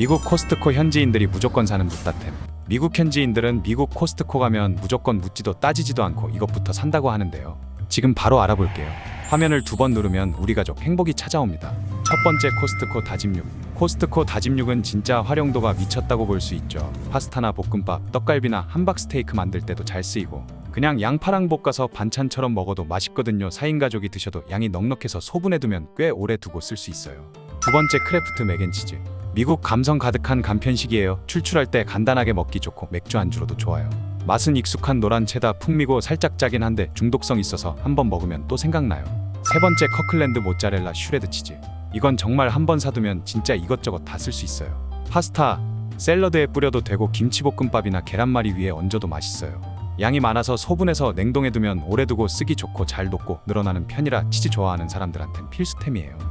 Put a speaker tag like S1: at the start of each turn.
S1: 미국 코스트코 현지인들이 무조건 사는 무따템. 미국 현지인들은 미국 코스트코 가면 무조건 묻지도 따지지도 않고 이것부터 산다고 하는데요. 지금 바로 알아볼게요. 화면을 두 번 누르면 우리 가족 행복이 찾아옵니다. 첫 번째 코스트코 다짐육. 코스트코 다짐육은 진짜 활용도가 미쳤다고 볼 수 있죠. 파스타나 볶음밥, 떡갈비나 함박 스테이크 만들 때도 잘 쓰이고 그냥 양파랑 볶아서 반찬처럼 먹어도 맛있거든요. 4인 가족이 드셔도 양이 넉넉해서 소분해두면 꽤 오래 두고 쓸 수 있어요. 두 번째 크래프트 맥앤치즈. 미국 감성 가득한 간편식이에요. 출출할 때 간단하게 먹기 좋고 맥주 안주로도 좋아요. 맛은 익숙한 노란 체다 풍미고 살짝 짜긴 한데 중독성 있어서 한번 먹으면 또 생각나요. 세 번째 커클랜드 모짜렐라 슈레드 치즈. 이건 정말 한 번 사두면 진짜 이것저것 다 쓸 수 있어요. 파스타, 샐러드에 뿌려도 되고 김치볶음밥이나 계란말이 위에 얹어도 맛있어요. 양이 많아서 소분해서 냉동해 두면 오래 두고 쓰기 좋고 잘 녹고 늘어나는 편이라 치즈 좋아하는 사람들한텐 필수템이에요.